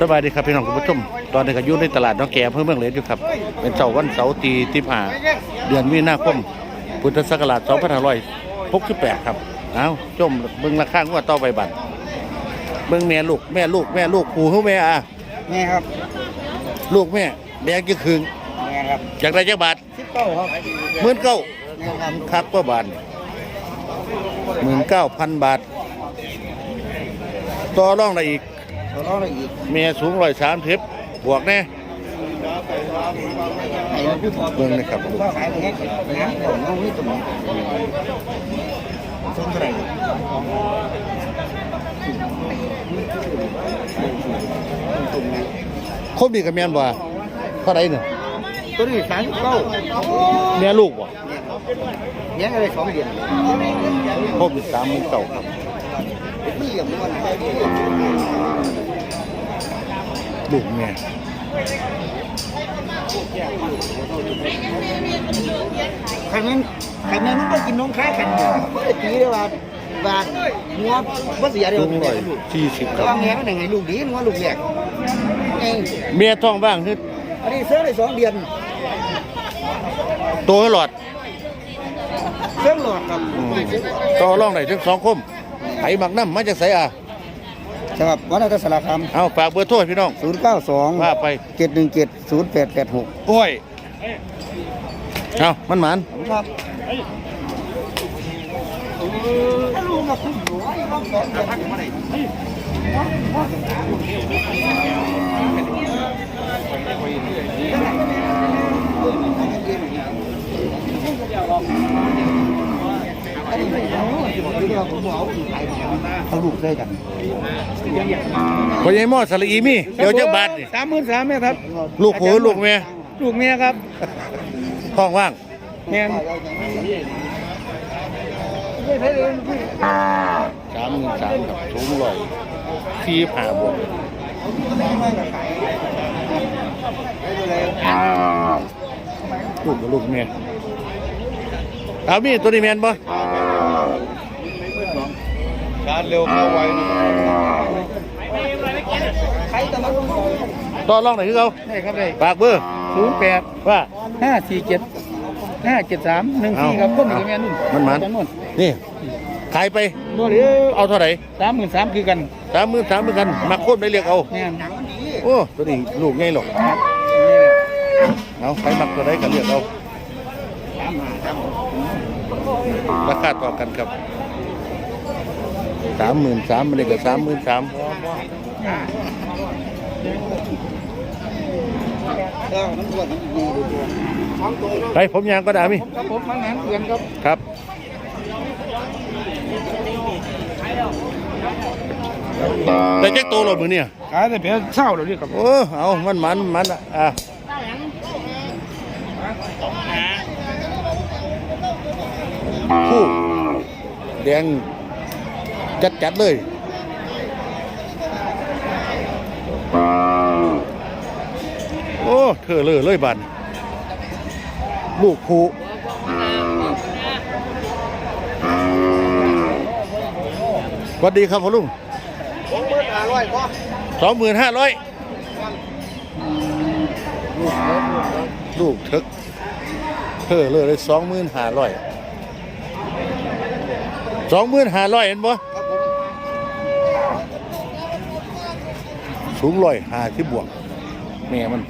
สบายดีครับพี่น้องคุณผู้ชมตอนนี้ก็อยู่ในตลาดน้องแก่อำเพื่อเมืองเลนอยู่ครับ เป็นเสาร์วันเสาร์ตีที่ผ่าเดือนมีนาคมพุทธศักราช2568ครับเอาชมเบิ่งราคางวดต่อไปบัตรเบิ่งแม่ลูกแม่ลูกแม่ลูกปู่เขาแม่อะนี่ครับ ลูกแม่แดงกี่คืนนี่ครับจากได้จักบาทสิบเก้าครับหมื่นเก้านี่ครับครับก็บาทหมื่นเก้าพันบาท ต่อรองได้อีก ตัวน้องอะไรอีกเมียสูงร้อยสามสิบบวกแน่ไอ้ผู้ถอดเบิ่งนะครับว่าขายไปให้นะผมน้องนี่ตัวนี้สมเท่าไหร่ตุ่มนะครบดีกับแม่นบ่เท่าไหรเนี่ยตัวนี้สามสิบเก้าแม่ลูกบ่เลี้ยงอะไรสองเดือนครบดีสามหมื่นเก้าครับ ไม่เหลี่ยมนวลลูกแม่ใครแม่งใครแม่งมันก็กินนมคล้ายกันอยู่ไม่ได้ตีเลยว่าว่าหัวว่าเสียเดียวสูงร้อยสี่สิบคก็รับวางแง่มันยังไงลูกดีหัวลูกแหลกเองเมียท้องบ้างคืออันนี้เสื้อได้สองเดือนโตให้หลอดเสื้อหลอดครับอืมต่อรองได้ทั้งสองคม ไผหมักน้ำมาจากไสอะสำหรับวัดอัตสารคามเอาฝากเบอร์โทรให้พี่น้อง ศูนย์เก้าสองว่าไป เจ็ดหนึ่งเจ็ดศูนย์แปดแปดหกโอ้ยเอามันหมันครับ เขาลูกได้กันพอใหญ่หม้อสลีมีเดี๋ยวจะบาดนี่สามหมื่นสามแม่ครับ ลูกผัวลูกแม่ลูกเมียครับท้องว่างแม่นสามหมื่นสามครับสูงร้อยสี่ผ่าบวกลูกกับลูกแม่ เอามีตัวนี้แมนบ่การเร็วเข้าไวใครจะมาลงต่อรองไหนคือเขาได้ครับได้ฝากเบอร์ศูนย์แปดว่าห้าสี่เจ็ดห้าเจ็ดสามหนึ่งสี่ครับคนหนึ่งกับแม่นุ่นมันมันจังนุ่นนี่ขายไปบ่เดียวเอาเท่าไหร่สามหมื่นสามคือกันสามหมื่นสามเหมือนกัน มาโคตรได้เรียกเอาแม่นโอ้ตัวนี้ลูกไงหรอกเอาใครมักตัวใดก็เรียกเอา ราคาต่อกันครับสามหมื่นสามมันเลยก็สามหมื่นสามเออมันอ้วนมันดีดูดูไปผมยางก็ได้มิครับผมมันนั้นเพื่อนครับครับแต่เจ๊กโตหลดมือเนี่ยขายแต่เพียงเศร้าเลยครับโอ้เอามันมันมันอะอะคู่ แดงจัดจัดๆเลยโอ้เธอเลยเลยบันลูกผูสวัสดีครับพ่อลุงสองหมื่นห้าร้อยพอสองหมื่นห้าร้อยลูกเทึกเธอเลยเลยสองหมื่นห้าร้อย สองหมื่นห้าร้อยเห็นบ่ครับผมสูงร้อยห้าที่บวก แม่มัน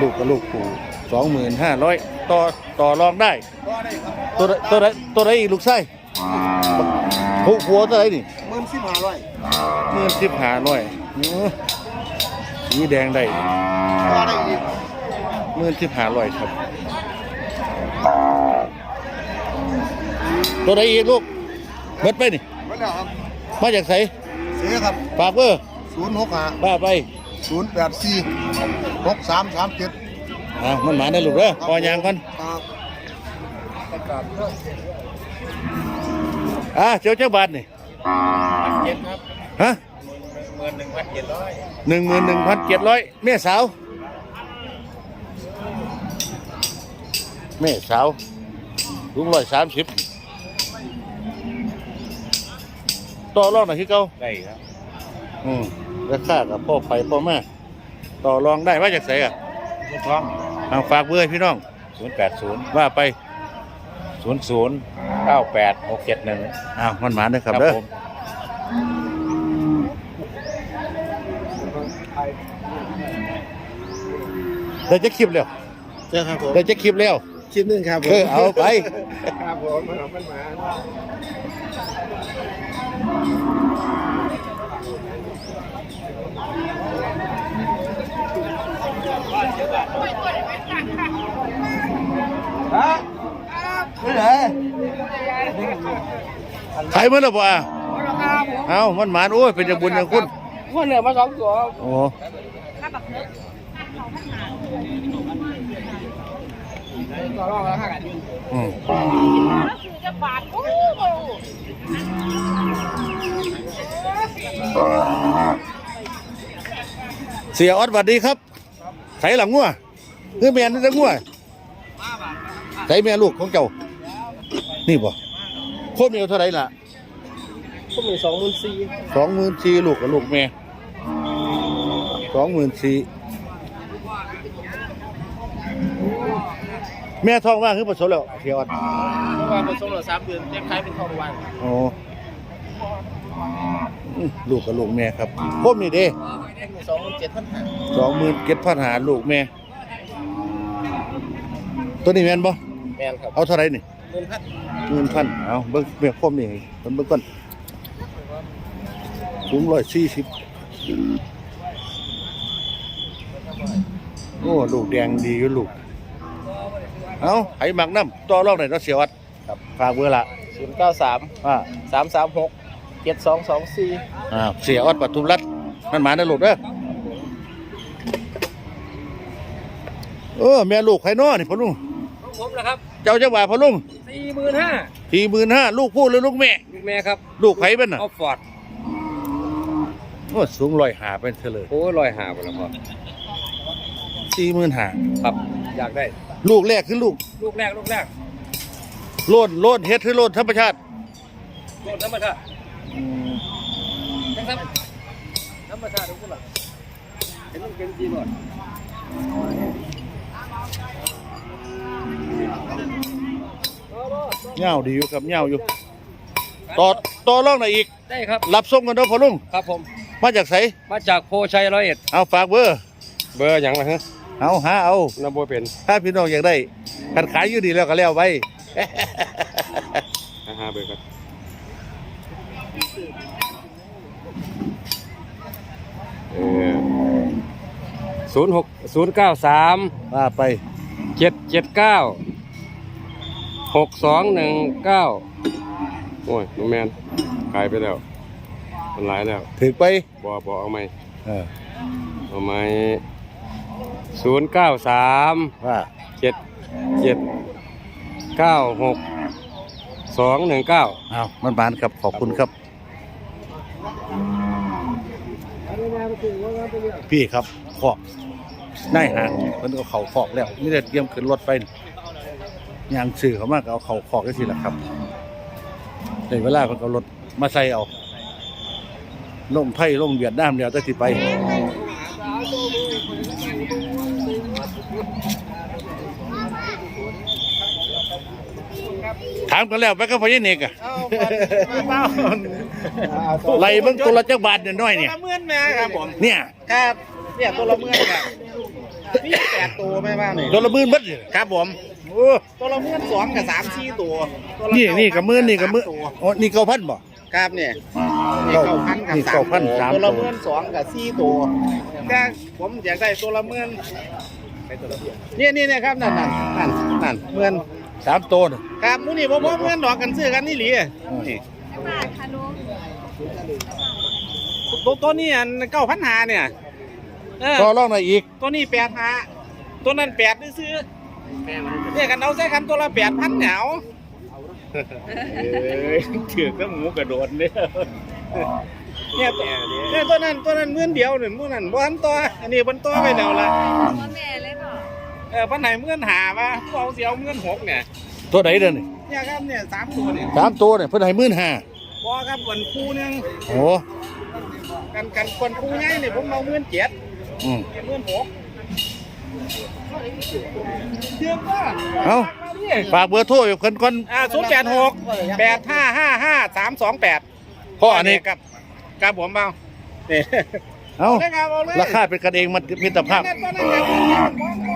ลูกกับลูกปู่สองหมื่นห้าร้อยต่อต่อรองได้ก็ได้ครับตัวใดตัวใดตัวใดอีกลูกไส้หัวหัวตัวใดนี่หมื่นสิบห้าร้อยหมื่นสิบห้าร้อยสีแดงได้ก็ได้อีกหมื่นสิบห้าร้อยครับ ตัวใดอีกลูก เบิดไปนี่ไม่ได้ครับมาจากไสเสียครับฝากเบอร์ศูนย์หกห้าบ้าไปศูนย์แปดสี่หกสามสามเจ็ดอ่ามันหมาได้ลูกเด้อปอยางก่อนครับอ่าเจ้าเจ้าบาทนี่เจ็ดครับฮะหมื่นหนึ่งพันเจ็ดร้อยหนึ่งหมื่นหนึ่งพันเจ็ดร้อยแม่สาวแม่สาวลุงร้อยสามสิบ ต่อรองหน่อยคือเก่าได้ครับอืมราคากับพ่อไปพ่อแม่ต่อรองได้ว่าจากไสอะคุณท้องเอาฝากเบอร์ให้พี่น้องศูนย์แปดศูนย์ว่าไปศูนย์ศูนย์เก้าแปดหกเจ็ดหนึ่งอ้าวมันหมานเด้อครับเด้อผมได้จะคลิปแล้วเจ้าครับผมได้จะคลิปแล้วคลิปหนึงครับผมเออเอาไป ครับผมมันมา ขายมันแล้วบ่อะเอามันหมานโอ้ยเป็นจังบุญจังคุณคนเหลือมาสองตัวโอ้ต่อรองแล้วค่ะกันอืม จะบาดโอ้โหเสียออดสวัสดีครับใส่หลังงัวคือแม่นี่จะงัวใส่แม่ลูกของเจ้า นี่บ่โคตรมีเอาเท่าไหร่ล่ะก็มีสองหมื่นสี่สองหมื่นสี่ลูกกับลูกแม่สองหมื่นสี่ แม่ท้องว่างคือผสมแล้วเสียออดว่าผสมเหลือสามเดือนเต็มคล้ายเป็นทองวันโอ้อื้อลูกกับลูกแม่ครับโคตรนี่เด้สองหมื่นเจ็ดพันห้าสองหมื่นเก็ดพันหาลูกแม่ ตัวนี้แม่นบ่แมนครับเอาเท่าไหรนี่เงินพันหมื่นพันเอาเบิ่งเบิ่งคมนี่เบิ่งเบิ่งก่อนสูงร้อยสี่สิบโอ้ลูกแดงดีอยู่ลูก เอาไห้หมักน้ำต่อรองหน่อยเนาะเสียวัดครับ ฝากเบอร์ละศูนย์เก้าสามว่าสามสามหกเจ็ดสองสองสี่อ่าเสียวัดปทุมรัฐนั่นหมาในลูกเด้อเออแม่ลูกไข่น้อนี่พ่อลุงผมนะครับเจ้าจังหวะพ่อลุงสี่หมื่นห้าทีหมื่นห้าลูกพูดหรือลูกแม่ ลูกแม่ครับ ลูกไผ่เป็นน่ะเอาฟอร์ดโอ้สูงลอยหาเป็นเฉลยโอ้ยลอยหาไปแล้วพ่อสี่หมื่นหาครับ อยากได้ ลูกแรกคือลูก ลูกแรกลูกแรกโลดโลดเฮ็ดคือโลดธรรมชาติโลดธรรมชาติครับธรรมชาติทุกคนล่ะเห็นมันเป็นจีนหมดเงาดีอยู่ครับเงาอยู่ต่อต่อรองหน่อยอีก ได้ครับ รับส่งกันเด้อพ่อลุง ครับผม มาจากไสมาจากโพชัยร้อยเอ็ดเอาฝากเบอร์ เบอร์อย่างไรฮะ เอาหาเอานับโบเป็นถ้าพี่น้องอยากได้กันขายอยู่ดีแล้วก็แล้วไปห้าเบอร์ครับศูนย์หกศูนย์เก้าสามว่าไปเจ็ดเจ็ดเก้าหกสองหนึ่งเก้าโอ้ยน้องแมนขายไปแล้วมันหลายแล้วถึกไปบอบอเอาไหมเออเอาไหม ศูนย์เก้าสามว่าเจ็ดเจ็ดเก้าหกสองหนึ่งเก้าเอามันบานครับขอบคุณครับ พี่ครับขอกนายห่างมันก็เขาขอกแล้วนี่ได้เตรียมขึ้นรถไปยางสื่อเขามากเอาเขาขอกได้สิละครับในเวลามันก็เอารถมาใส่เอาลงไทยลงเวียดนามเดียวจะสิไป ถามกันแล้วไปก็พญเนกอะไล่เบิ่งตัวละจักบาทเนี่ยน้อยเนี่ยตัวละเมื่อนแม่ครับผมเนี่ยครับเนี่ยตัวละเมื่อนครับมีแปดตัวแม่บ้างนี่ตัวละหมื่นเบัดเนี่ยครับผมโอ้ตัวละเมื่อนสองกับสามสี่ตัวตัวละนี่เานี่กับหมื่นนี่กับหมื่นสาตัวโอ้นี่เก้าพันบ่ครับเนี่ยนี่เก้าเก้าพันกับนี่สาเก้ามพันตัวสามตัวละตัวเมื่อนสองกับสี่ตัวแต่ผมอยากได้ตัวละเมื่อนนี่นี่นะครับนั่นนั่นนั่นนั่นเมื่อน สามตัวน่ะครับมูนี่ผมผมเมื่อนดอกกันซื้อกันนี่หลีนี่บาดค่ะลุงตัวตัวนี้อันเก้าพันหาเนี่ยเออต่อรองหน่อยอีก ตัวนี้แปดหาตัวนั้นแปดซื้อเนี่ยกันเอาใส่กันตัวละแปดพันเหนียวถือก็หมูกระโดดเนี่ยเนี่ยตัวเนี่ยตัวนั้นตัวนั้นเมื่อนเดียวหนึ่งมื่อนั้นบ้านตัวอันนี้บนตัวไปแล้วละพ่อแม่เลยเปล่า เออพันไหนเมื่อนหามาพวกเอาเสียวเมื่อนหกเนี่ยตัวไหนเด้อนี่เนี่ยครับเนี่ยสามตัวเนี่ยสามตัวเนี่ยเพิ่นให้หมื่นห้าบอครับวันคู่หนึงโอ้กันกันคนคู่ง่ายเนี่ยผมเอาเงินเจ็ดอืมเงินหกเชื่อว่าเอาฝากเบอร์โทรอยู่คนก่อนอ่าศูนย์แปดหกแปดห้าห้าห้าสามสองแปดพ่ออันนี้กับกับผมเปล่าเนี่ย เอาได้ครับเอาเลยราคาเป็นกันเองมันมิตรภาพนั่นก็นั่นครับ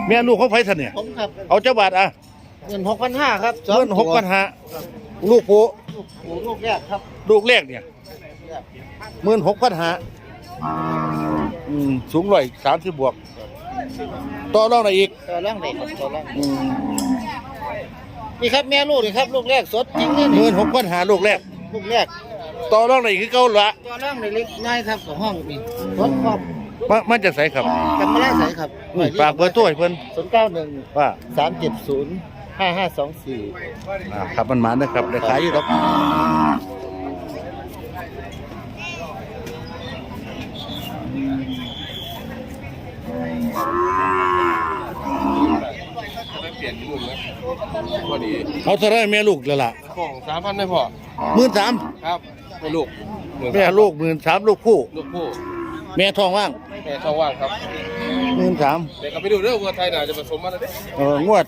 แม่ลูกเขาไผท่านเนี่ยผมครับเอาเจ้าบาทอะเงินหกพันห้าครับเงินหกพันห้าลูกผู้โอ้ลูกแรกครับ ลูกแรกเนี่ยหมื่นหกพันห้าอืมสูงร้อยสามสิบบวก ต่อรองไหนอยอีกตัวร่างเด็กครับตัวร่างอืมนี่ครับแม่ลูกนี่ครับ ลูกแรกสดจริงเลยหนี่มื่นหกพันห้าลูกแรก ลูกแรก ต่อรองไหนอยคือเก่าละตัวร่างเล็กง่ายครับของห้องนี่รถครอบมามันจะใส่ครับกันมาไล่ใส่ครับอืมฝากเบอร์โทรให้เพิ่นศูนย์เก้าหนึ่งว่าสามเจ็ดศูนย์ห้าห้าสองสี่ อ่าครับมันมานะครับได้ขายอยู่ดอกพอดีเอาเท่าไรแม่ลูกแล้วล่ะของสามพันได้พอ หมื่นสาม ครับ ไปลูกแม่ลูกหมื่นสามลูกคู่ ลูกผู้แม่ท้องว่างแม่ช่องว่างครับหมื่นสามเด็กก็ไปดูเรื่องวัวไทยน่าจะผสมมาแล้วเด้เอองวด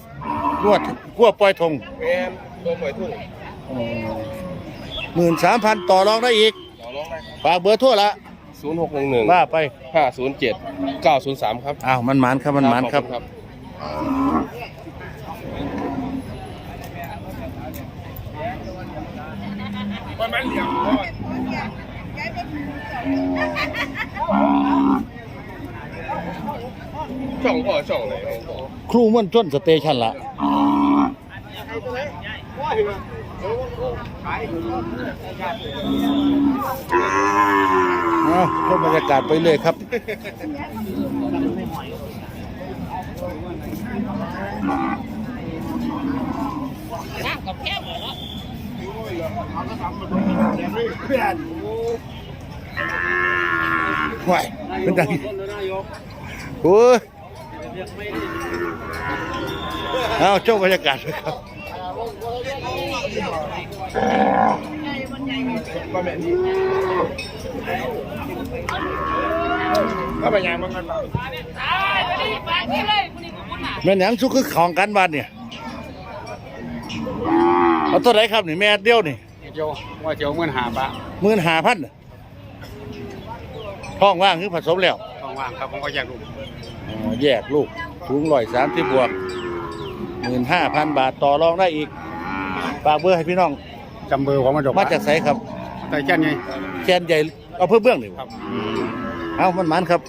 งวดกลัวปล่อยทงแม่นตัวปล่อยทุ่งหมื่นสามพันต่อรองได้อีกต่อรองได้ฝากเบอร์โทรละศูนย์หกหนึ่งหนึ่งว่าไปห้าศูนย์เจ็ดเก้าศูนย์สามครับอ้าวมันหมานครับมันหมานครับ ครับช่องพ่อช่องไหนของพ่อครูม่วนต้นสเตชันละเอาชมบรรยากาศไปเลยครับไห วเป็นดังโอ้ยเอาชมบรรยากาศเลยครับก็ไปยังมันกันแม่นหยังสุกคือของกันบ้านเนี่ย เอาตัวไหนครับนี่แม่เดียวนี่เจียวว่าเจียวเงินหาปะหมื่นห้าพันท้องว่างคือผสมแล้วต้องว่างครับผมก็อยากดูอ๋อแยกลูกสูงร้อยสามสิบบวกหมื่นห้าพันบาทต่อรองได้อีกฝากเบอร์ให้พี่น้องจำเบอร์ของมันจบมาจากไสครับแต่แค่นี้แคนใหญ่เอาเพื่อเบื้องนี่ครับ เอามันหมันครับ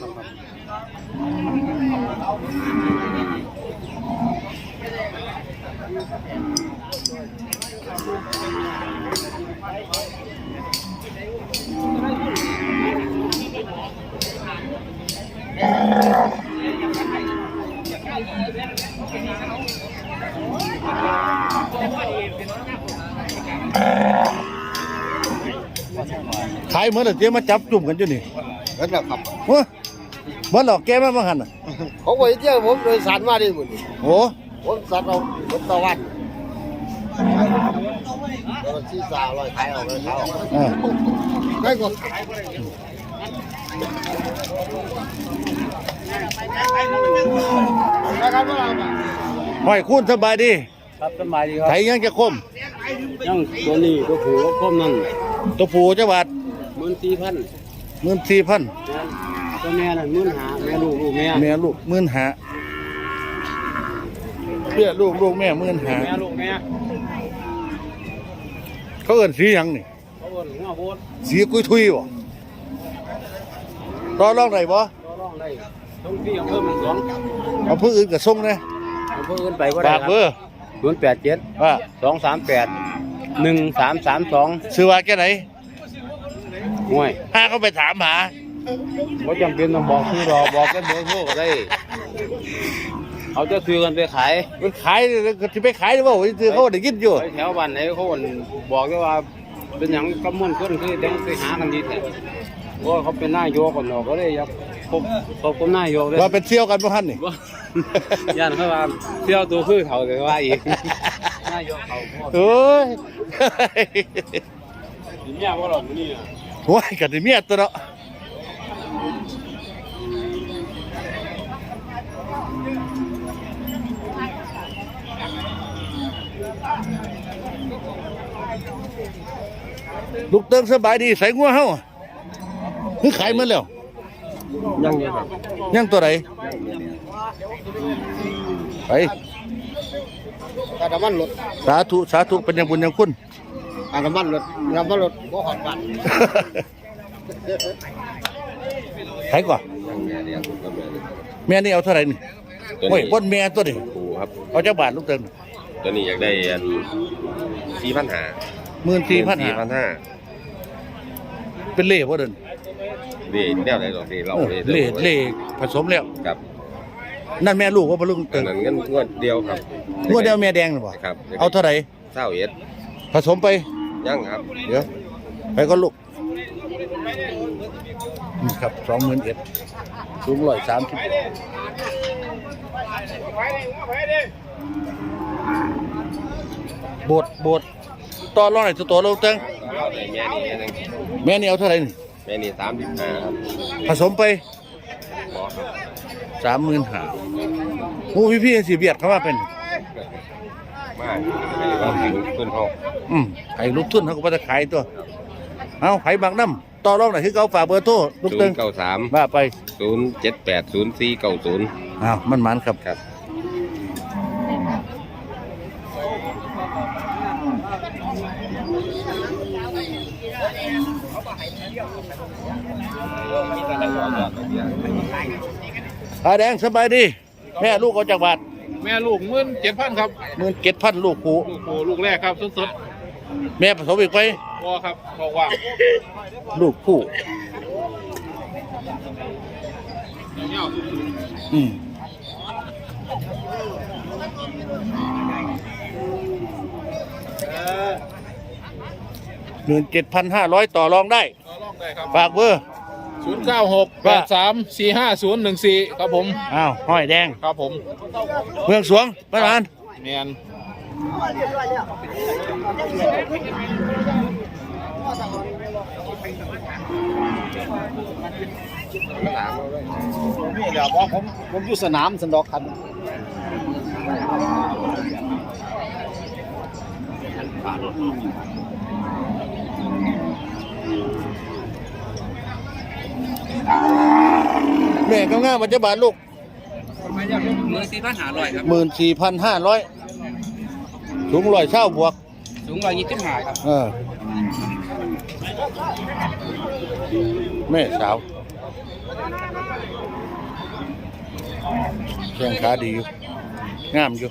ขายเหมือนเดี๋ยวมาจับจุ่มกันอยู่นี่แล้วครับเฮ้ยมันหลอกแกมาบ้างหันน่ะผมไปเที่ยวผมโดยสารมาดิหมดโอ้ผมสัตว์เอารถตะวันรถที่สาวลอยขายออกเลยขายออกอ่าได้กว่านะครับว่าห้อยคุณสบายดี ครับสบายดีครับไถยังจะคมยังตัวนี้ตัวผูคมนั่นตัวผู้จะบาทห มื่นสี่พันหมื่นสี่พันตัวแม่นั่นหมื่นหาแม่ลูกลูกแม่แม่ลูกหมื่นหาเบี้ยลูกลูกแม่หมื่นหาแม่ลูกแม่เขาเอิ้นสีหยังนี่เขาบนหัวโบดสีกุยทุยบ่ต่อรองได้บ่ต่อรองได้ต้องที่อำเภอเมืองสองเอาผู้อื่นก็ส่งนะอำเภออื่นไปก็ได้ฝากคเบรับอร์ศูนย์แปดเจ็ดว่าสองสามแปดหนึ่งสามสามสองซื้อว่าแค่ไหน ห่วยถ้าเขาไปถามหาเขาจำเป็นต้องบอกชื่อรอบอกกันเบอร์โทรก็ได้เขาจะซื้อกันไปขายมันขายก็สิไปขายหรือเปล่าซื้อเขาได้ยินอยู่ไปแถวบ้านไหนเขาอั่นบอกได้ว่าเป็นอย่างกำมวลคนคือเด็กไปหากันดีแท้เพราะว่าเขาเป็นนายกคนเนาะก็เลยอยากพบพบกับนายกเลยว่าเป็นเที่ยวกันบ่ฮั่นนี่ว่าย่านเขาว่าเที่ยวตัวคือเขาเลยว่าอีกนายกเขาพ่อเอ้ยสิเมียบ่หรอกมื้อนี้น่ะ โอ้ยกันเมีอยตัวลูกเติมสบายดีใส่งัวเฮาคือขายมันแล้ว ยังยังตัวไหนไปสาธุ สาธุ เป็นยังบุญยังคุณ ตาน้ำมันรถน้ำมันรถบ่หอดบันขายก่อนแม่นี่เอาเท่าไหร่นี่ตัวโอ้ยนี้บนแม่ตัวนี้ปูครับ เอาเจ้าบาทลูกเติงตัวนี้อยากได้อันสี่พันหาหมื่นสี่พันสี่พันห้าเป็นเล่บ่เดินเล่แนวไหนหรอกเล่เราเออเล่เล่ผสมแล้วครับนั่นแม่ลูกว่าบ่ลูกตัเติวงนั้นเงินงวดเดียวครับงวดเดียวแม่แดงหรือเปล่าครับ เอาเท่าไหร่เศร้าเอ็ดผสมไป ยังครับเดี๋ยวไปก็ลูกนี่ครับสองหมื่นเอ็ดสูงร้อยสามสิบโบดโบดต่อรองไหนอยตัวตัวเราเติงเอาได้แม่นี่แม่นึงแม่นี่เอาเท่าไหร่นี่แม่นี่สามสิบห้าครับผสมไปพอครับสามหมื่นห้าโอ้พี่พี่ๆสีเบียดเข้ามาเป็น มากไม่ได้ว่าถึงต้นหอกอืมไข่ลูกทุนเขาก็จะขายตัว เอาไข่บางน้ำต่อรองไหนอยคือเขาฝากเบอร์โทรลูกศูเตินงย์เก้าสามว่าไปศูนย์เจ็ดแปดศูนย์สี่เก้าศูนย์อ้าวมันมันครับ ครับอาแดงสบายดี แม่ลูกเอาจากบาท แม่ลูกมื่นเจ็ดพันครับหมื่นเจ็ดพันลูกผูลูกโหลูกแรกครับสดแม่ผสมอีกไปๆพอครับบอกว่าลูกผู้เงี้ยอืมหมื่นเจ็ดพันห้าร้อยต่อรองได้ ต่อรองได้ครับฝากเบอร์ ศูนย์เก้าหกแปดสามสี่ห้าศูนย์หนึ่งสี่ครับผม อ้าวห้อยแดง ครับผมเมืองสวงบ้านานเมียนนี่เดี๋ยวบอกผมผมอยู่สนามสันดอกคัน แม่ก็ง่ายมันจะบาทลูกมือสี่พันหาร้อยครับ หมื่นสี่พันห้าร้อยสูงร้อยเช่าบวก สูงร้อยยี่สิบห้าครับ เออ แม่สาวแข้งขาดีอยู่ งามอยู่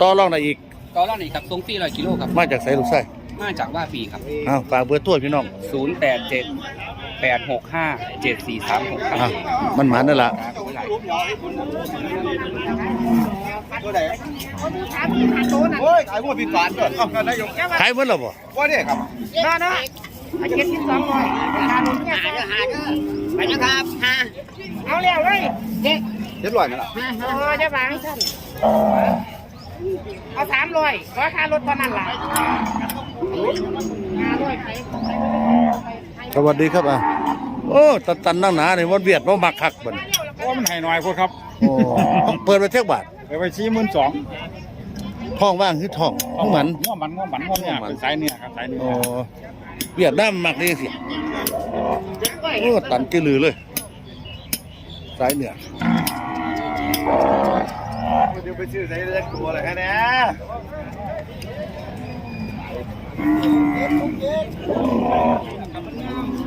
ต่อรองได้อีกต่อรอบนี้ครับทรงฟรีร้อยกิโลครับ มาจากไสลูกไส้มาจากว่าปีครับอ้าวฝากเบอร์ตัวพี่น้อง ศูนย์แปดเจ็ด แปดหกห้าเจ็ดสี่สามหกครับอ้าวมันหมานั่นละโอ้ยขายพวกผิดฝานก่อนเอากันนายกขายหมดแล้วบ่ว่าเนี่ยครับน่าเนาะเจ็ดสิบสองร้อยหาหนึ่งเนี่ยหาเด้อหาเด้อไปนะครับหาเอาแล้วเลยเด็กเจ็ดร้อยนั่นแหละโอ้จะวางท่านเอาสามร้อยราคารถตอนนั้นล่ะห้าร้อยไป สวัสดีครับอะโอ้ตันตันนั่งหนาเนี่ยวันเวียดว่ามักคักบ่นโอ้มันให้หน่อยพูดครับโอ้เปิดไปเท่าบาทไปไปชี้มื่นสองท้องว่างคือท้องผู้หมันง้อมันง้อมันง้อเนี่ยเป็นสายเนี่ยครับสายเนี่ยโอ้เวียดนามมักนี่สิโอ้ตันจือลือเลยสายเหนือเดี๋ยวไปซื้อใส่เลือดตัวอะไรกันเนี่ย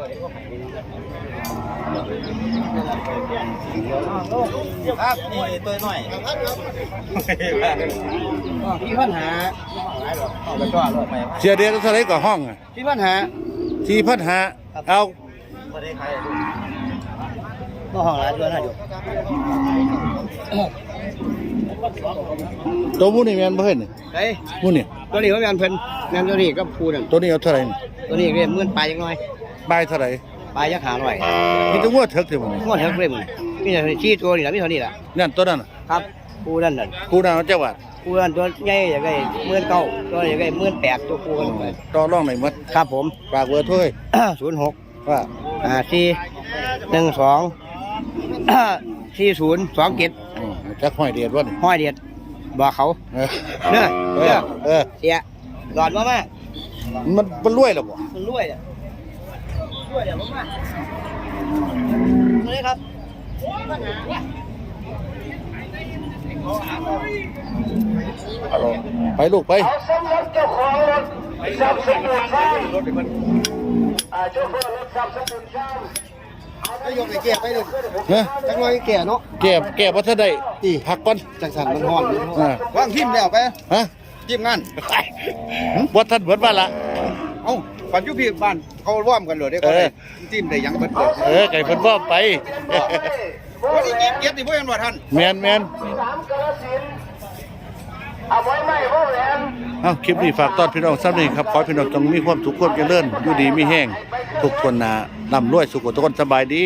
ครับนี่ตัวหน่อยพี่ปัญหาเอาไปก่อนลงไปเสียเดียวเท่าไหรก็ห้องอะพี่ปัญหาที่พันหาเอาไม่ได้ใครก็ห้องร้านด้วยนะอยู่ตัวมูนี่แมนบ่เห็นนี่เฮ้ยมูนี่ตัวนี้เขาเป็นเพิ่นแม่นตัวนี้ก็พูดนั่นตัวนี้เอาเท่าไหรนี่ตัวนี้เรียนเมื่อนไปยังน้อย บายเท่าไหรปลายยักษ์หาหน่อยมีแตัวงัวเถิกเถอะบ่งวดเท่าไหร่มึงมีแต่ชี้ตัวนี่แหละมีเท่านี้แหละนั่นตัวนั้นน่ะครับกูนั่นน่ะกูน่าจังหวัดกูนั่นตัวใหญ่อย่างไงหมื่นเก้าตัวอย่างไงหมื่นแปดตัวกูกันไปต่อรองไหนหมดครับผมฝากเบอร์โทรให้ศูนย์หกว่าอ่าสี่หนึ่งสอง สี่ศูนย์สองเจ็ดอืมจักห้อยเดียดว่านี่ห้อยเดียดบอกเขา เออเน้อเอเน้ออเออเสียหลอดมามามันมันรวยแล้วบ่มันรวยอะ รวยเดี๋ยวผมมาเลยครับไปลูกไปก็ยกไอ้แก่ไปเลยเฮ้ยจังเลยแก่เนาะแก่แก่บ่ทันได้พักก่อนจังสันมันห่อนอ่าว่างทิมแล้วไปฮะทิมงานบ่ทันเบิดว่าละเอ้าปัจจุบันบ้านเขาร่วมกันเลยได้ก็ได้ทิมได้ยังเบิดเลยเออไก่เพิ่นบ่ไปวันนี้เก็บเก็บที่พ่อยังบ่ทันแม่นแม่นเอาคลิปนี้ฝากตอนพี่น้องซ้ำนี่ครับ ขอให้พี่น้องจงมีความสุขความเจริญอยู่ดีมีแห้งทุกคนนะร่ำรวยสุขทุกคนสบายดี